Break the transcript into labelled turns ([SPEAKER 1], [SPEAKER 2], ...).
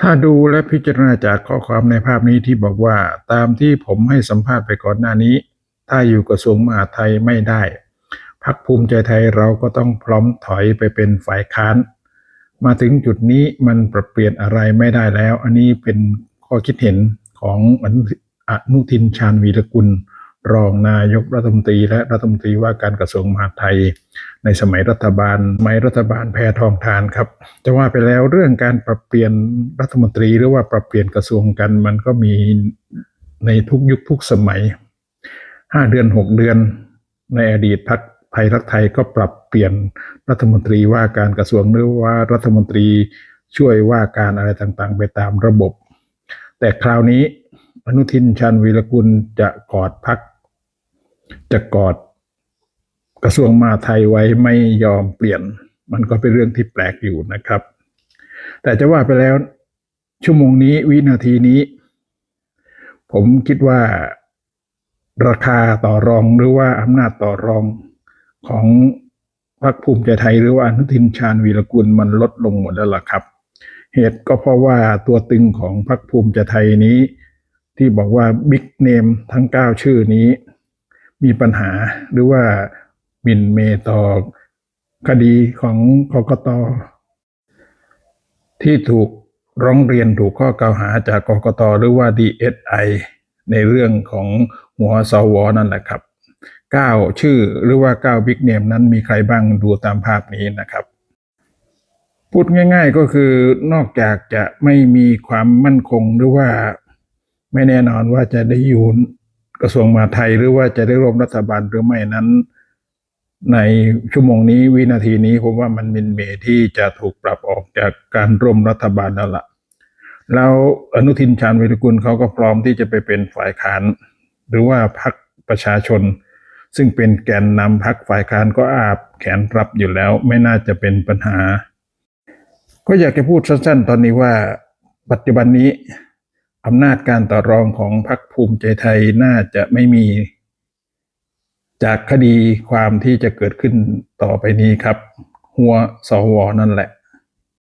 [SPEAKER 1] ถ้าดูและพิจารณาจากข้อความในภาพนี้ที่บอกว่า ตามที่ผมให้สัมภาษณ์ไปก่อนหน้านี้ ถ้าอยู่กระทรวงมหาดไทยไม่ได้พักภูมิใจไทยเราก็ต้องพร้อมถอยไปเป็นฝ่ายค้าน มาถึงจุดนี้มันปรับเปลี่ยนอะไรไม่ได้แล้ว อันนี้เป็นข้อคิดเห็นของอนุอนุทินชาญวีรกุล รองนายกรัฐมนตรีและรัฐมนตรีว่าการกระทรวงมหาดไทย ในสมัยรัฐบาลสมัยรัฐบาลแพทองทานครับจะว่าไปแล้วเรื่องการปรับเปลี่ยนรัฐมนตรีหรือว่าปรับเปลี่ยนกระทรวงกันมันก็มีในทุกยุคทุกสมัยห้าเดือนหกเดือน ในอดีตพักไทยรักไทยก็ปรับเปลี่ยนรัฐมนตรีว่าการกระทรวงหรือว่ารัฐมนตรีช่วยว่าการอะไรต่างๆ ไปตามระบบ แต่คราวนี้อนุทินชาญวีรกุลจะกอดพัก จะกอดกระทรวงมาไทยไว้ไม่ยอมเปลี่ยน มันก็เป็นเรื่องที่แปลกอยู่นะครับ แต่จะว่าไปแล้วชั่วโมงนี้วินาทีนี้ ผมคิดว่าราคาต่อรองหรือว่าอำนาจต่อรองของพรรคภูมิใจไทยหรือว่าอนุทินชาญวีรกุลมันลดลงหมดแล้วล่ะครับ เหตุก็เพราะว่าตัวตึงของพรรคภูมิใจไทยนี้ ที่บอกว่าบิ๊กเนมทั้ง 9 ชื่อนี้ มีปัญหาหรือว่าหมินเมต่อคดีของกกตที่ถูกร้องเรียนถูกข้อกล่าวหาจากกกตหรือว่า DSI ในเรื่องของหัวสวนั่นแหละครับ 9 ชื่อหรือว่า 9 บิ๊กเนมนั้นมีใครบ้างดูตามภาพนี้นะครับ พูดง่าย ๆก็คือนอกจากจะไม่มีความมั่นคงหรือว่าไม่แน่นอนว่าจะได้อยู่ กระทรวงมหาดไทยหรือว่าจะได้ร่วมรัฐบาลหรือไม่นั้น ในชั่วโมงนี้วินาทีนี้ผมว่ามันมินเมที่จะถูกปรับออกจากการร่วมรัฐบาลแล้วละ่ะ แล้วอนุทินชาญวิรกุลเขาก็พร้อมที่จะไปเป็นฝ่ายค้าน หรือว่าพรรคประชาชน ซึ่งเป็นแกนนำพรรคฝ่ายค้านก็อาบแขนรับอยู่แล้ว ไม่น่าจะเป็นปัญหา ก็อยากจะพูดสั้นๆ ตอนนี้ว่าปัจจุบันนี้ อำนาจการต่อรองของพรรคภูมิใจไทยน่าจะไม่มี จากคดีความที่จะเกิดขึ้นต่อไปนี้ครับ หัวสวนั่นแหละ